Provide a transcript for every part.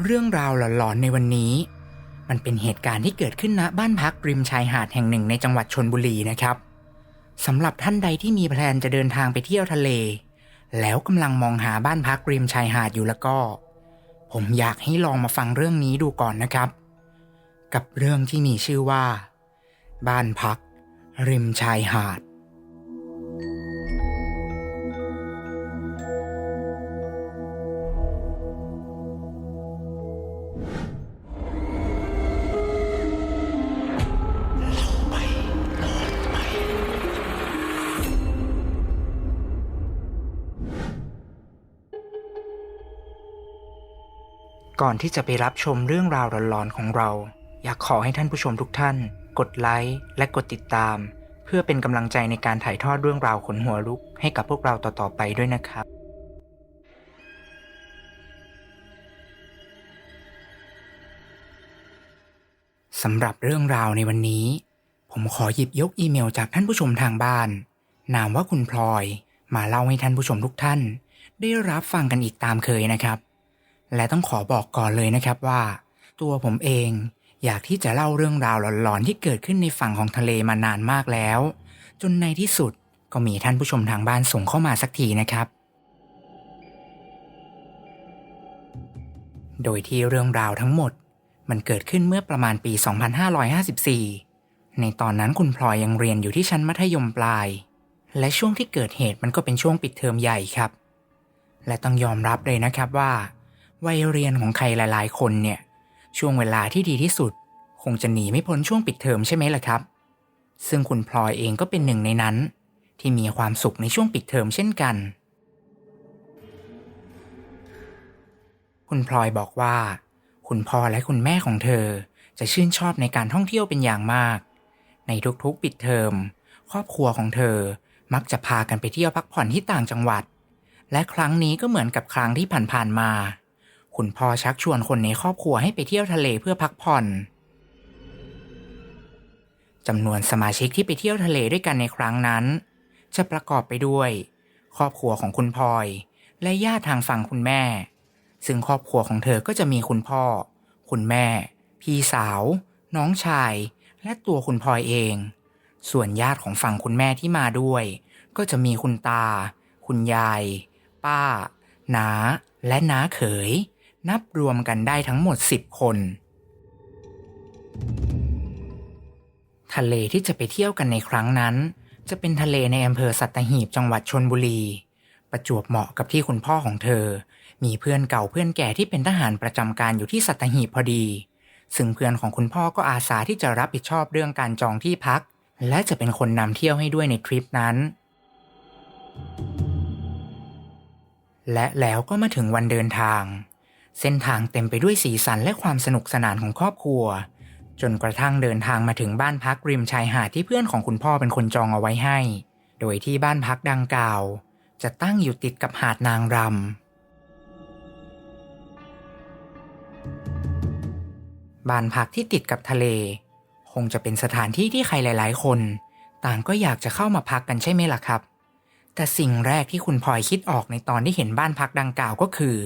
เรื่องราวหลอนๆในวันนี้ มันเป็นเหตุการณ์ที่เกิดขึ้นณบ้านพักริมชายหาดแห่งหนึ่งในจังหวัดชนบุรีนะครับสำหรับท่านใดที่มีแพลนจะเดินทางไปเที่ยวทะเล แล้วกำลังมองหาบ้านพักริมชายหาดอยู่แล้วก็ ผมอยากให้ลองมาฟังเรื่องนี้ดูก่อนนะครับ กับเรื่องที่มีชื่อว่า บ้านพัก ริมชายหาด ก่อนที่จะไปรับชมเรื่องราวหลอนๆของเรา อยากขอให้ท่านผู้ชมทุกท่าน กดไลค์และกดติดตาม เพื่อเป็นกำลังใจในการถ่ายทอดเรื่องราวขนหัวลุกให้กับพวกเราต่อๆไปด้วยนะครับ สำหรับเรื่องราวในวันนี้ ผมขอหยิบยกอีเมลจากท่านผู้ชมทางบ้าน นามว่าคุณพลอยมาเล่าให้ท่านผู้ชมทุกท่าน ได้รับฟังกันอีกตามเคยนะครับ และต้องขอบอกก่อนเลยนะครับว่า ตัวผมเองอยากที่จะเล่าเรื่องราวหลอนๆที่เกิดขึ้นในฝั่งของทะเลมานานมากแล้ว จนในที่สุดก็มีท่านผู้ชมทางบ้านส่งเข้ามาสักทีนะครับ โดยที่เรื่องราวทั้งหมด มันเกิดขึ้นเมื่อประมาณปี 2554 ในตอนนั้นคุณพลอยยังเรียนอยู่ที่ชั้นมัธยมปลาย และช่วงที่เกิดเหตุมันก็เป็นช่วงปิดเทอมใหญ่ครับ และต้องยอมรับเลยนะครับว่า วัยเรียนของใครหลายๆ คนเนี่ย ช่วงเวลาที่ดีที่สุด คงจะหนีไม่พ้นช่วงปิดเทอมใช่ไหมล่ะครับ ซึ่งคุณพลอยเองก็เป็นหนึ่งในนั้น ที่มีความสุขในช่วงปิดเทอมเช่นกัน คุณพลอยบอกว่า คุณพ่อและคุณแม่ของเธอจะชื่นชอบในการท่องเที่ยวเป็นอย่างมาก ในทุกๆปิดเทอม ครอบครัวของเธอมักจะพากันไปเที่ยวพักผ่อนที่ต่างจังหวัด และครั้งนี้ก็เหมือนกับครั้งที่ผ่านๆมา คุณพ่อชักชวนคนในครอบครัวให้ไปเที่ยวทะเลเพื่อพักผ่อนจำนวนสมาชิกที่ไปเที่ยวทะเลด้วยกันในครั้งนั้น จะประกอบไปด้วย ครอบครัวของคุณพลอย และญาติทางฝั่งคุณแม่ ซึ่งครอบครัวของเธอก็จะมีคุณพ่อ คุณแม่ พี่สาว น้องชาย และตัวคุณพลอยเอง ส่วนญาติของฝั่งคุณแม่ที่มาด้วย ก็จะมีคุณตา คุณยาย ป้าน้าและน้าเขย นับรวมกันได้ทั้งหมด 10 คน ทะเลที่จะไปเที่ยวกันในครั้งนั้น จะเป็นทะเลในอำเภอสัตหีบจังหวัดชนบุรี ประจวบเหมาะกับที่คุณพ่อของเธอ มีเพื่อนเก่าเพื่อนแก่ที่เป็นทหารประจำการอยู่ที่สัตหีบพอดี ซึ่งเพื่อนของคุณพ่อก็อาสาที่จะรับผิดชอบเรื่องการจองที่พัก และจะเป็นคนนำเที่ยวให้ด้วยในทริปนั้นและแล้วก็มาถึงวันเดินทาง เส้นทางเต็มไปด้วยสีสันและความสนุกสนานของครอบครัว จนกระทั่งเดินทางมาถึงบ้านพักริมชายหาดที่เพื่อนของคุณพ่อเป็นคนจองเอาไว้ให้ โดยที่บ้านพักดังกล่าว จะตั้งอยู่ติดกับหาดนางรำบ้านพักที่ติดกับทะเล คงจะเป็นสถานที่ที่ใครหลาย ๆ คน ต่างก็อยากจะเข้ามาพักกันใช่ไหมล่ะครับ แต่สิ่งแรกที่คุณพลอยคิดออกในตอนที่เห็นบ้านพักดังกล่าวก็คือ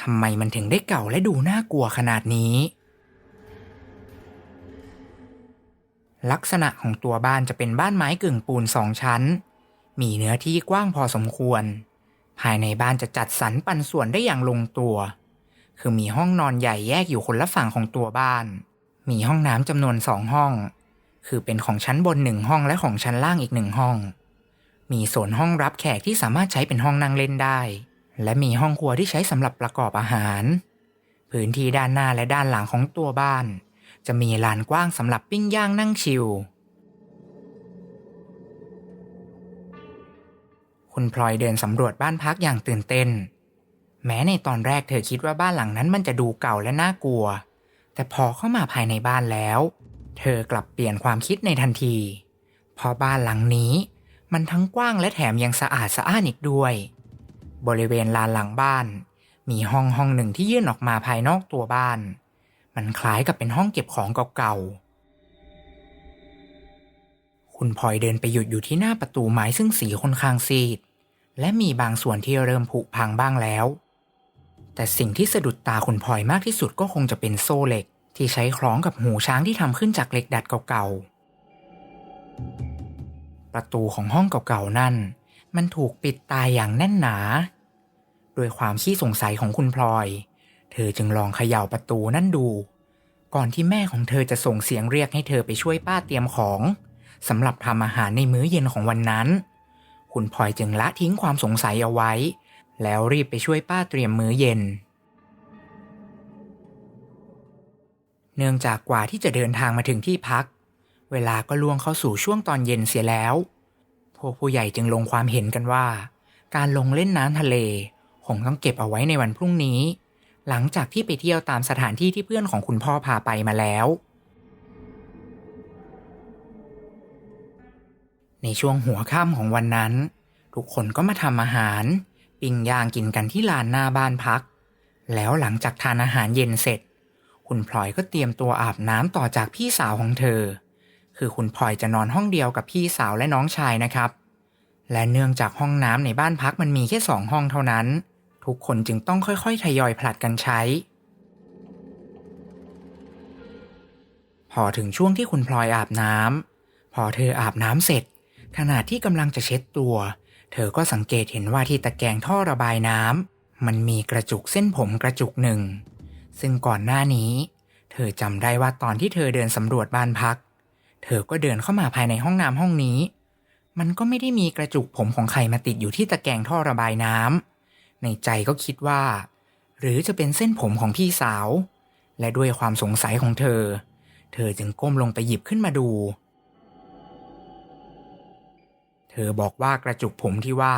ทำไมมันถึงได้เก่าและดูน่ากลัวขนาดนี้ ลักษณะของตัวบ้านจะเป็นบ้านไม้กึ่งปูนสองชั้น มีเนื้อที่กว้างพอสมควร ภายในบ้านจะจัดสรรปันส่วนได้อย่างลงตัว คือมีห้องนอนใหญ่แยกอยู่คนละฝั่งของตัวบ้าน มีห้องน้ำจำนวนสองห้อง คือเป็นของชั้นบนหนึ่งห้องและของชั้นล่างอีกหนึ่งห้อง มีโซนห้องรับแขกที่สามารถใช้เป็นห้องนั่งเล่นได้ และมีห้องครัวที่ใช้สำหรับประกอบอาหาร พื้นที่ด้านหน้าและด้านหลังของตัวบ้าน จะมีลานกว้างสำหรับปิ้งย่างนั่งชิลคุณพลอยเดินสำรวจบ้านพักอย่างตื่นเต้น แม้ในตอนแรกเธอคิดว่าบ้านหลังนั้นมันจะดูเก่าและน่ากลัว แต่พอเข้ามาภายในบ้านแล้ว เธอกลับเปลี่ยนความคิดในทันที เพราะบ้านหลังนี้ มันทั้งกว้างและแถมยังสะอาดสะอ้านอีกด้วย บริเวณลานหลังบ้าน มีห้องห้องหนึ่งที่ยื่นออกมาภายนอกตัวบ้าน มันคล้ายกับเป็นห้องเก็บของเก่าๆ คุณพลอยเดินไปหยุดอยู่ที่หน้าประตูไม้ซึ่งสีค่อนข้างซีด และมีบางส่วนที่เริ่มผุพังบ้างแล้ว แต่สิ่งที่สะดุดตาคุณพลอยมากที่สุดก็คงจะเป็นโซ่เหล็ก ที่ใช้คล้องกับหูช้างที่ทำขึ้นจากเหล็กดัดเก่าๆ ประตูของห้องเก่าๆนั่นมันถูกปิดตายอย่างแน่นหนา ด้วยความขี้สงสัยของคุณพลอย เธอจึงลองเขย่าประตูนั่นดู ก่อนที่แม่ของเธอจะส่งเสียงเรียกให้เธอไปช่วยป้าเตรียมของสำหรับทำอาหารในมื้อเย็นของวันนั้น คุณพลอยจึงละทิ้งความสงสัยเอาไว้ แล้วรีบไปช่วยป้าเตรียมมื้อเย็น เนื่องจากกว่าที่จะเดินทางมาถึงที่พัก เวลาก็ล่วงเข้าสู่ช่วงตอนเย็นเสียแล้ว พวกผู้ใหญ่จึงลงความเห็นกันว่า การลงเล่นน้ำทะเล คงต้องเก็บเอาไว้ในวันพรุ่งนี้ หลังจากที่ไปเที่ยวตามสถานที่ที่เพื่อนของคุณพ่อพาไปมาแล้ว ในช่วงหัวค่ำของวันนั้น ทุกคนก็มาทำอาหาร ปิ้งย่างกินกันที่ลานหน้าบ้านพัก แล้วหลังจากทานอาหารเย็นเสร็จ คุณพลอยก็เตรียมตัวอาบน้ำต่อจากพี่สาวของเธอ คือคุณพลอยจะนอนห้องเดียวกับพี่สาวและน้องชายนะครับและเนื่องจากห้องน้ำในบ้านพักมันมีแค่สองห้องเท่านั้น ทุกคนจึงต้องค่อยๆทยอยผลัดกันใช้ พอถึงช่วงที่คุณพลอยอาบน้ำพอเธออาบน้ำเสร็จ ขณะที่กำลังจะเช็ดตัว เธอก็สังเกตเห็นว่าที่ตะแกรงท่อระบายน้ำมันมีกระจุกเส้นผมกระจุกหนึ่ง ซึ่งก่อนหน้านี้ เธอจำได้ว่าตอนที่เธอเดินสำรวจบ้านพัก เธอก็เดินเข้ามาภายในห้องน้ำห้องนี้ มันก็ไม่ได้มีกระจุกผมของใครมาติดอยู่ที่ตะแกรงท่อระบายน้ำ ในใจก็คิดว่า หรือจะเป็นเส้นผมของพี่สาว และด้วยความสงสัยของเธอ เธอจึงก้มลงไปหยิบขึ้นมาดู เธอบอกว่ากระจุกผมที่ว่า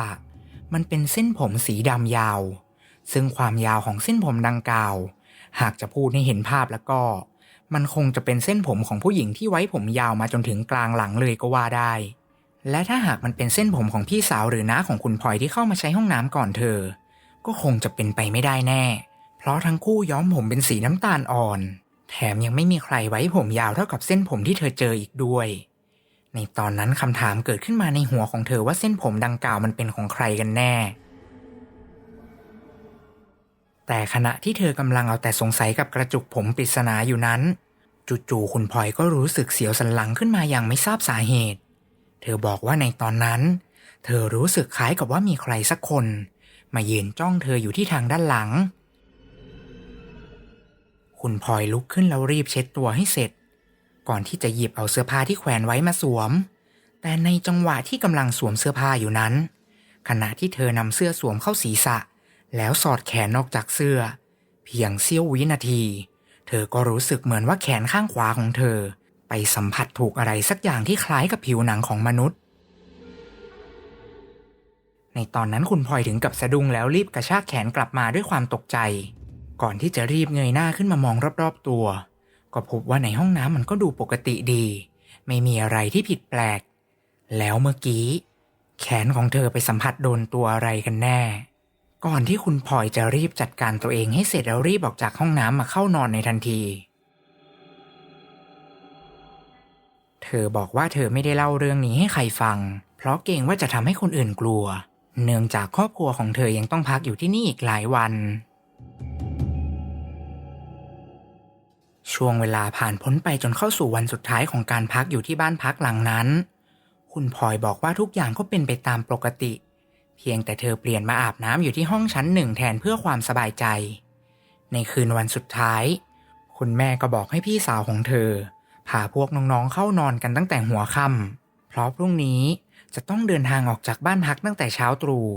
มันเป็นเส้นผมสีดำยาว ซึ่งความยาวของเส้นผมดังกล่าว หากจะพูดให้เห็นภาพแล้วก็ มันคงจะเป็นเส้นผมของผู้หญิงที่ไว้ผมยาวมาจนถึงกลางหลังเลยก็ว่าได้และถ้าหากมันเป็นเส้นผมของพี่สาวหรือน้าของคุณพลอยที่เข้ามาใช้ห้องน้ำก่อนเธอ ก็คงจะเป็นไปไม่ได้แน่ เพราะทั้งคู่ย้อมผมเป็นสีน้ำตาลอ่อน แถมยังไม่มีใครไว้ผมยาวเท่ากับเส้นผมที่เธอเจออีกด้วย ในตอนนั้นคำถามเกิดขึ้นมาในหัวของเธอว่าเส้นผมดังกล่าวมันเป็นของใครกันแน่ แต่ขณะที่เธอกำลังเอาแต่สงสัยกับกระจุกผมปริศนาอยู่นั้น จู่ๆคุณพลอยก็รู้สึกเสียวสันหลังขึ้นมาอย่างไม่ทราบสาเหตุ เธอบอกว่าในตอนนั้น เธอรู้สึกคล้ายกับว่ามีใครสักคน มายืนจ้องเธออยู่ที่ทางด้านหลัง คุณพลอยลุกขึ้นแล้วรีบเช็ดตัวให้เสร็จ ก่อนที่จะหยิบเอาเสื้อผ้าที่แขวนไว้มาสวม แต่ในจังหวะที่กำลังสวมเสื้อผ้าอยู่นั้น ขณะที่เธอนำเสื้อสวมเข้าศีรษะ แล้วสอดแขนออกจากเสื้อ เพียงเสี้ยววินาที เธอก็รู้สึกเหมือนว่าแขนข้างขวาของเธอ ไปสัมผัสถูกอะไรสักอย่างที่คล้ายกับผิวหนังของมนุษย์ ในตอนนั้นคุณพลอยถึงกับสะดุ้งแล้วรีบกระชากแขนกลับมาด้วยความตกใจ ก่อนที่จะรีบเงยหน้าขึ้นมามองรอบๆตัว ก็พบว่าในห้องน้ำมันก็ดูปกติดี ไม่มีอะไรที่ผิดแปลก แล้วเมื่อกี้ แขนของเธอไปสัมผัสโดนตัวอะไรกันแน่ ก่อนที่คุณพลอยจะรีบจัดการตัวเองให้เสร็จแล้วรีบออกจากห้องน้ำมาเข้านอนในทันทีเธอบอกว่าเธอไม่ได้เล่าเรื่องนี้ให้ใครฟัง เพราะเกรงว่าจะทำให้คนอื่นกลัว เนื่องจากครอบครัวของเธอยังต้องพักอยู่ที่นี่อีกหลายวัน ช่วงเวลาผ่านพ้นไปจนเข้าสู่วันสุดท้ายของการพักอยู่ที่บ้านพักหลังนั้น คุณพลอยบอกว่าทุกอย่างก็เป็นไปตามปกติ เพียงแต่เธอเปลี่ยนมาอาบน้ำอยู่ที่ห้องชั้นหนึ่งแทนเพื่อความสบายใจ ในคืนวันสุดท้าย คุณแม่ก็บอกให้พี่สาวของเธอพาพวกน้องๆเข้านอนกันตั้งแต่หัวค่ำเพราะพรุ่งนี้ จะต้องเดินทางออกจากบ้านพักตั้งแต่เช้าตรู่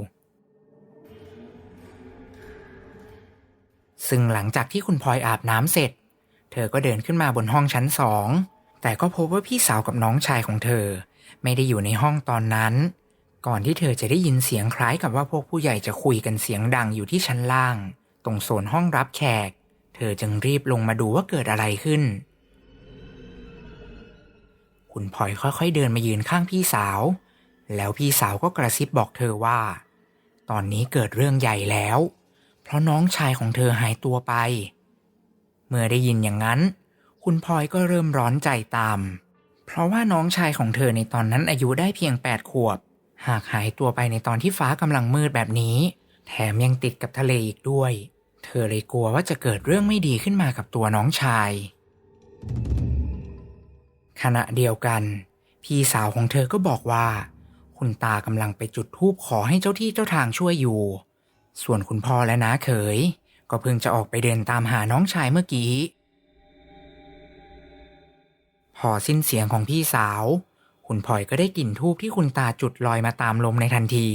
ซึ่งหลังจากที่คุณพลอยอาบน้ำเสร็จ เธอก็เดินขึ้นมาบนห้องชั้นสอง แต่ก็พบว่าพี่สาวกับน้องชายของเธอ ไม่ได้อยู่ในห้องตอนนั้น ก่อนที่เธอจะได้ยินเสียงคล้ายกับว่าพวกผู้ใหญ่จะคุยกันเสียงดังอยู่ที่ชั้นล่าง ตรงโซนห้องรับแขก เธอจึงรีบลงมาดูว่าเกิดอะไรขึ้น คุณพลอยค่อยๆเดินมายืนข้างพี่สาว แล้วพี่สาวก็กระซิบบอกเธอว่า ตอนนี้เกิดเรื่องใหญ่แล้ว เพราะน้องชายของเธอหายตัวไป เมื่อได้ยินอย่างนั้น คุณพลอยก็เริ่มร้อนใจตาม เพราะว่าน้องชายของเธอในตอนนั้นอายุได้เพียง 8 ขวบ หากหายตัวไปในตอนที่ฟ้ากำลังมืดแบบนี้ แถมยังติดกับทะเลอีกด้วย เธเธอเลยกลัวว่าจะเกิดเรื่องไม่ดีขึ้นมากับตัวน้องชาย ขณะเดียวกัน พี่สาวของเธอก็บอกว่า คุณตากำลังไปจุดธูปขอให้เจ้าที่เจ้าทางช่วยอยู่ ส่วนคุณพ่อและน้าเขย ก็เพิ่งจะออกไปเดินตามหาน้องชายเมื่อกี้ พอสิ้นเสียงของพี่สาว คุณพลอยก็ได้กลิ่นทูบที่คุณตาจุดลอยมาตามลมในทันที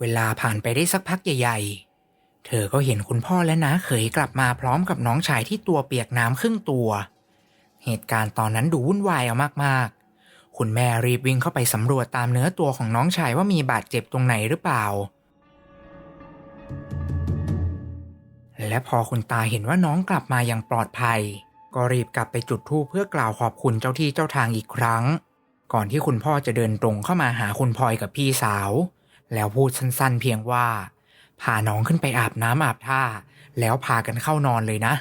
เวลาผ่านไปได้สักพักใหญ่ๆ เธอก็เห็นคุณพ่อและน้าเขยกลับมาพร้อมกับน้องชายที่ตัวเปียกน้ำครึ่งตัว เหตุการณ์ตอนนั้นดูวุ่นวายเอามากๆ คุณแม่รีบวิ่งเข้าไปสำรวจตามเนื้อตัวของน้องชายว่ามีบาดเจ็บตรงไหนหรือเปล่า และพอคุณตาเห็นว่าน้องกลับมาอย่างปลอดภัย ก็รีบกลับไปจุดธูปเพื่อกล่าวขอบคุณเจ้าที่เจ้าทางอีกครั้ง ก่อนที่คุณพ่อจะเดินตรงเข้ามาหาคุณพลอยกับพี่สาว แล้วพูดสั้นๆ เพียงว่าพาน้องขึ้นไปอาบน้ำอาบท่า แล้วพากันเข้านอนเลยนะ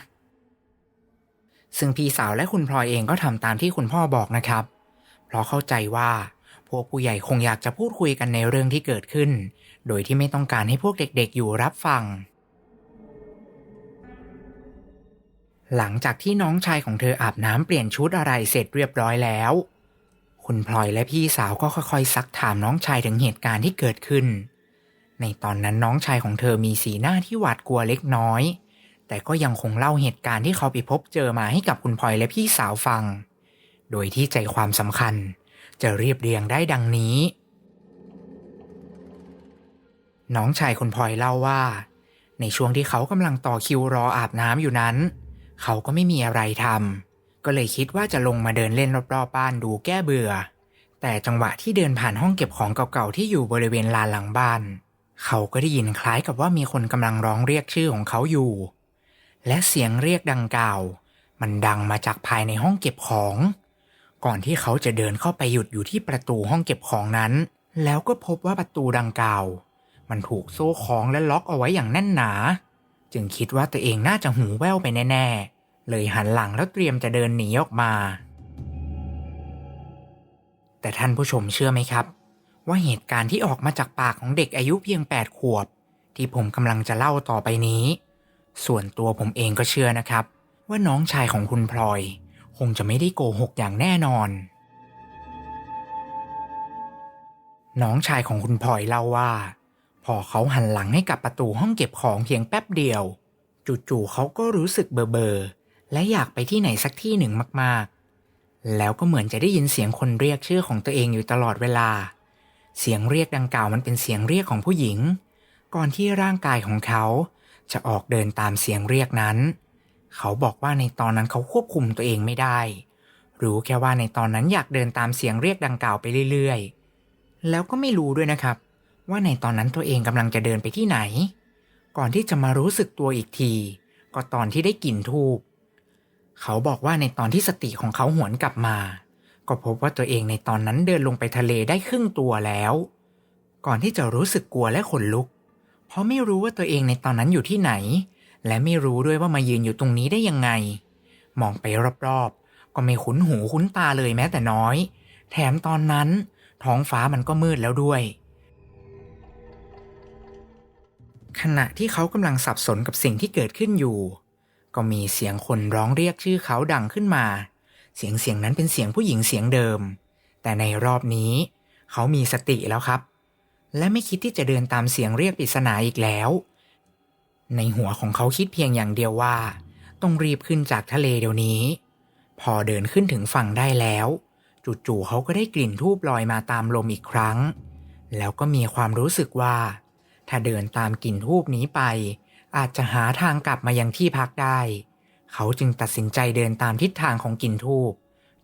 ซึ่งพี่สาวและคุณพลอยเองก็ทำตามที่คุณพ่อบอกนะครับ เพราะเข้าใจว่าพวกผู้ใหญ่คงอยากจะพูดคุยกันในเรื่องที่เกิดขึ้น โดยที่ไม่ต้องการให้พวกเด็กๆอยู่รับฟัง หลังจากที่น้องชายของเธออาบน้ำเปลี่ยนชุดอะไรเสร็จเรียบร้อยแล้ว คุณพลอยและพี่สาวก็ค่อยๆ ซักถามน้องชายถึงเหตุการณ์ที่เกิดขึ้น ในตอนนั้นน้องชายของเธอมีสีหน้าที่หวาดกลัวเล็กน้อย แต่ก็ยังคงเล่าเหตุการณ์ที่เขาไปพบเจอมาให้กับคุณพลอยและพี่สาวฟัง โดยที่ใจความสำคัญ จะเรียบเรียงได้ดังนี้ น้องชายคุณพลอยเล่าว่า ในช่วงที่เขากำลังต่อคิวรออาบน้ำอยู่นั้น เขาก็ไม่มีอะไรทำก็เลยคิดว่าจะลงมาเดินเล่นรอบๆบ้านดูแก้เบื่อ แต่จังหวะที่เดินผ่านห้องเก็บของเก่าๆที่อยู่บริเวณลานหลังบ้าน เขาก็ได้ยินคล้ายกับว่ามีคนกำลังร้องเรียกชื่อของเขาอยู่ และเสียงเรียกดังกล่าว มันดังมาจากภายในห้องเก็บของ ก่อนที่เขาจะเดินเข้าไปหยุดอยู่ที่ประตูห้องเก็บของนั้น แล้วก็พบว่าประตูดังกล่าว มันถูกโซ่คล้องและล็อกเอาไว้อย่างแน่นหนา จึงคิดว่าตัวเองน่าจะหูแว่วไปแน่ๆ เลยหันหลังแล้วเตรียมจะเดินหนีออกมา แต่ท่านผู้ชมเชื่อไหมครับ ว่าเหตุการณ์ที่ออกมาจากปากของเด็กอายุเพียง 8 ขวบ ที่ผมกำลังจะเล่าต่อไปนี้ ส่วนตัวผมเองก็เชื่อนะครับ ว่าน้องชายของคุณพลอย คงจะไม่ได้โกหกอย่างแน่นอน น้องชายของคุณพลอยเล่าว่า พอเขาหันหลังให้กับประตูห้องเก็บของเพียงแป๊บเดียว จู่ๆเขาก็รู้สึกเบอเบอๆและอยากไปที่ไหนสักที่หนึ่งมากๆ แล้วก็เหมือนจะได้ยินเสียงคนเรียกชื่อของตัวเองอยู่ตลอดเวลา เสียงเรียกดังกล่าวมันเป็นเสียงเรียกของผู้หญิง ก่อนที่ร่างกายของเขา จะออกเดินตามเสียงเรียกนั้น เขาบอกว่าในตอนนั้นเขาควบคุมตัวเองไม่ได้ รู้แค่ว่าในตอนนั้นอยากเดินตามเสียงเรียกดังกล่าวไปเรื่อยๆ แล้วก็ไม่รู้ด้วยนะครับ ว่าในตอนนั้นตัวเองกำลังจะเดินไปที่ไหน ก่อนที่จะมารู้สึกตัวอีกที ก็ตอนที่ได้กลิ่นทูบเขาบอกว่าในตอนที่สติของเขาหวนกลับมา ก็พบว่าตัวเองในตอนนั้นเดินลงไปทะเลได้ครึ่งตัวแล้ว ก่อนที่จะรู้สึกกลัวและขนลุก เพราะไม่รู้ว่าตัวเองในตอนนั้นอยู่ที่ไหน และไม่รู้ด้วยว่ามายืนอยู่ตรงนี้ได้ยังไง มองไปรอบๆ ก็ไม่คุ้นหูคุ้นตาเลยแม้แต่น้อย แถมตอนนั้น ท้องฟ้ามันก็มืดแล้วด้วย ขณะที่เขากำลังสับสนกับสิ่งที่เกิดขึ้นอยู่ ก็มีเสียงคนร้องเรียกชื่อเขาดังขึ้นมา เสียงเสียงนั้นเป็นเสียงผู้หญิงเสียงเดิม แต่ในรอบนี้ เขามีสติแล้วครับ และไม่คิดที่จะเดินตามเสียงเรียกปริศนาอีกแล้ว ในหัวของเขาคิดเพียงอย่างเดียวว่า ต้องรีบขึ้นจากทะเลเดี๋ยวนี้ พอเดินขึ้นถึงฝั่งได้แล้วจู่ๆเขาก็ได้กลิ่นทูบลอยมาตามลมอีกครั้ง แล้วก็มีความรู้สึกว่า ถ้าเดินตามกลิ่นทูบนี้ไป อาจจะหาทางกลับมายังที่พักได้ เขาจึงตัดสินใจเดินตามทิศทางของกลิ่นทูบ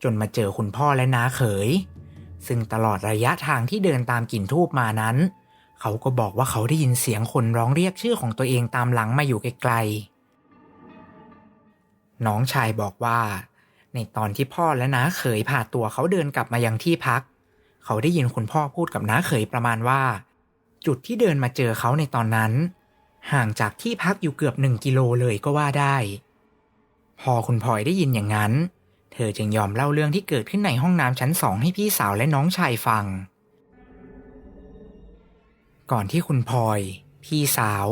จนมาเจอคุณพ่อและน้าเขย ซึ่งตลอดระยะทางที่เดินตามกลิ่นทูบมานั้น เขาก็บอกว่าเขาได้ยินเสียงคนร้องเรียกชื่อของตัวเองตามหลังมาอยู่ไกลๆ น้องชายบอกว่า ในตอนที่พ่อและน้าเขยพาตัวเขาเดินกลับมายังที่พัก เขาได้ยินคุณพ่อพูดกับน้าเขยประมาณว่า จุดที่เดินมาเจอเขาในตอนนั้น ห่างจากที่พักอยู่เกือบหนึ่งกิโลเลยก็ว่าได้ พอคุณพลอยได้ยินอย่างนั้นเธอจึงยอมเล่าเรื่องที่เกิดขึ้นในห้องน้ำชั้นสองให้พี่สาวและน้องชายฟัง ก่อนที่คุณพลอย พี่สาว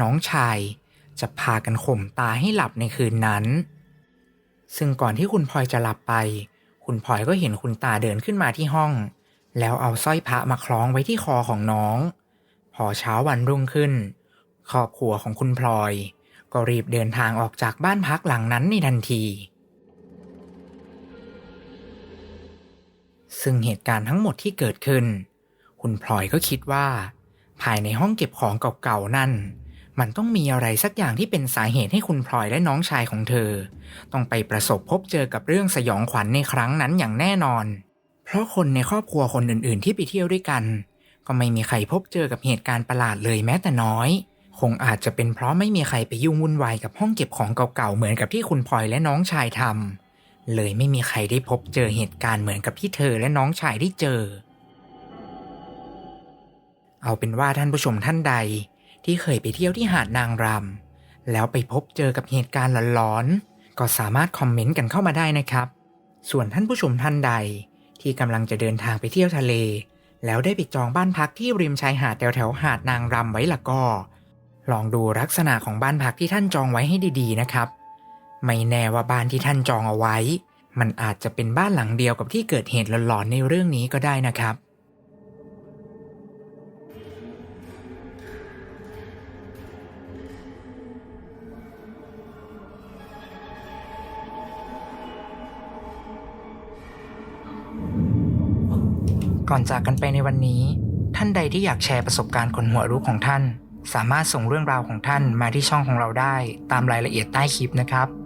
น้องชาย จะพากันข่มตาให้หลับในคืนนั้น ซึ่งก่อนที่คุณพลอยจะหลับไป คุณพลอยก็เห็นคุณตาเดินขึ้นมาที่ห้อง แล้วเอาสร้อยพระมาคล้องไว้ที่คอของน้อง พอเช้าวันรุ่งขึ้น ครอบครัวของคุณพลอย ก็รีบเดินทางออกจากบ้านพักหลังนั้นในทันที ซึ่งเหตุการณ์ทั้งหมดที่เกิดขึ้น คุณพลอยก็คิดว่า ภายในห้องเก็บของเก่าๆนั่น มันต้องมีอะไรสักอย่างที่เป็นสาเหตุให้คุณพลอยและน้องชายของเธอ ต้องไปประสบพบเจอกับเรื่องสยองขวัญในครั้งนั้นอย่างแน่นอน เพราะคนในครอบครัวคนอื่น ๆ ที่ไปเที่ยวด้วยกัน ก็ไม่มีใครพบเจอกับเหตุการณ์ประหลาดเลยแม้แต่น้อยคงอาจจะเป็นเพราะไม่มีใครไปยุ่งวุ่นวายกับห้องเก็บของเก่าๆ เหมือนกับที่คุณพลอยและน้องชายทำ เลยไม่มีใครได้พบเจอเหตุการณ์เหมือนกับที่เธอและน้องชายได้เจอ เอาเป็นว่าท่านผู้ชมท่านใดที่เคยไปเที่ยวที่หาดนางรำแล้วไปพบเจอกับเหตุการณ์หลอนๆ ก็สามารถคอมเมนต์กันเข้ามาได้นะครับ ส่วนท่านผู้ชมท่านใดที่กำลังจะเดินทางไปเที่ยวทะเล แล้วได้ไปจองบ้านพักที่ริมชายหาดแถวแถวหาดนางรำไว้ละก็ ลองดูลักษณะของบ้านพักที่ท่านจองไว้ให้ดีๆนะครับ ไม่แน่ว่าบ้านที่ท่านจองเอาไว้ มันอาจจะเป็นบ้านหลังเดียวกับที่เกิดเหตุหลอนๆในเรื่องนี้ก็ได้นะครับ ก่อนจากกันไปในวันนี้ ท่านใดที่อยากแชร์ประสบการณ์คนหัวรู้ของท่านสามารถส่งเรื่องราวของท่านมาที่ช่องของเราได้ตามรายละเอียดใต้คลิปนะครับ